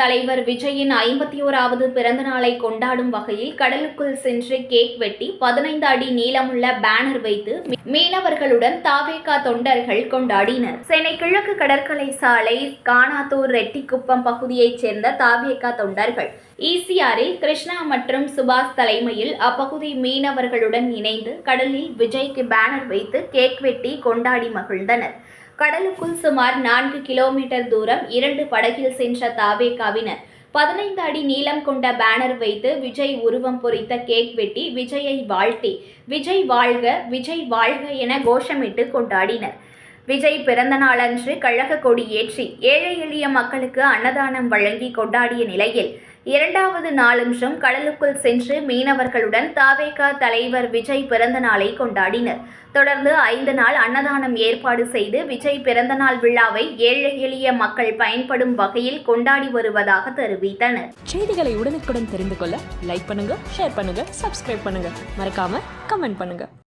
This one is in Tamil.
தலைவர் விஜயின் ஐம்பத்தி ஓராவது பிறந்த நாளை கொண்டாடும் வகையில் கடலுக்குள் சென்று கேக் வெட்டி பதினைந்து அடி நீளமுள்ள பேனர் வைத்து மீனவர்களுடன் தாவேகா தொண்டர்கள் கொண்டாடினர். சென்னை கிழக்கு கடற்கரை சாலை கானாத்தூர் ரெட்டிக்குப்பம் பகுதியைச் சேர்ந்த தாவேகா தொண்டர்கள் ஈசிஆரில் கிருஷ்ணா மற்றும் சுபாஷ் தலைமையில் அப்பகுதி மீனவர்களுடன் இணைந்து கடலில் விஜய்க்கு பேனர் வைத்து கேக் வெட்டி கொண்டாடி மகிழ்ந்தனர். கடலுக்குள் சுமார் நான்கு கிலோமீட்டர் தூரம் இரண்டு படகில் சென்ற தாவேகாவினர் பதினைந்து அடி நீளம் கொண்ட பேனர் வைத்து விஜய் உருவம் பொறித்த கேக் வெட்டி விஜயை வாழ்த்தி விஜய் வாழ்க விஜய் வாழ்க என கோஷமிட்டு கொண்டாடினர். விஜய் பிறந்தநாளன்று கழக கொடி ஏற்றி ஏழை எளிய மக்களுக்கு அன்னதானம் வழங்கி கொண்டாடிய நிலையில் இரண்டாவது நாளன்றும் கடலுக்குள் சென்று மீனவர்களுடன் தாவேகா தலைவர் விஜய் பிறந்த நாளை கொண்டாடினர். தொடர்ந்து ஐந்து நாள் அன்னதானம் ஏற்பாடு செய்து விஜய் பிறந்தநாள் விழாவை ஏழை எளிய மக்கள் பயன்படும் வகையில் கொண்டாடி வருவதாக தெரிவித்தனர். செய்திகளை உடனுக்குடன் தெரிந்து கொள்ள லைக் பண்ணுங்க ஷேர் பண்ணுங்க சப்ஸ்கிரைப் பண்ணுங்க. மறக்காம கமெண்ட் பண்ணுங்க.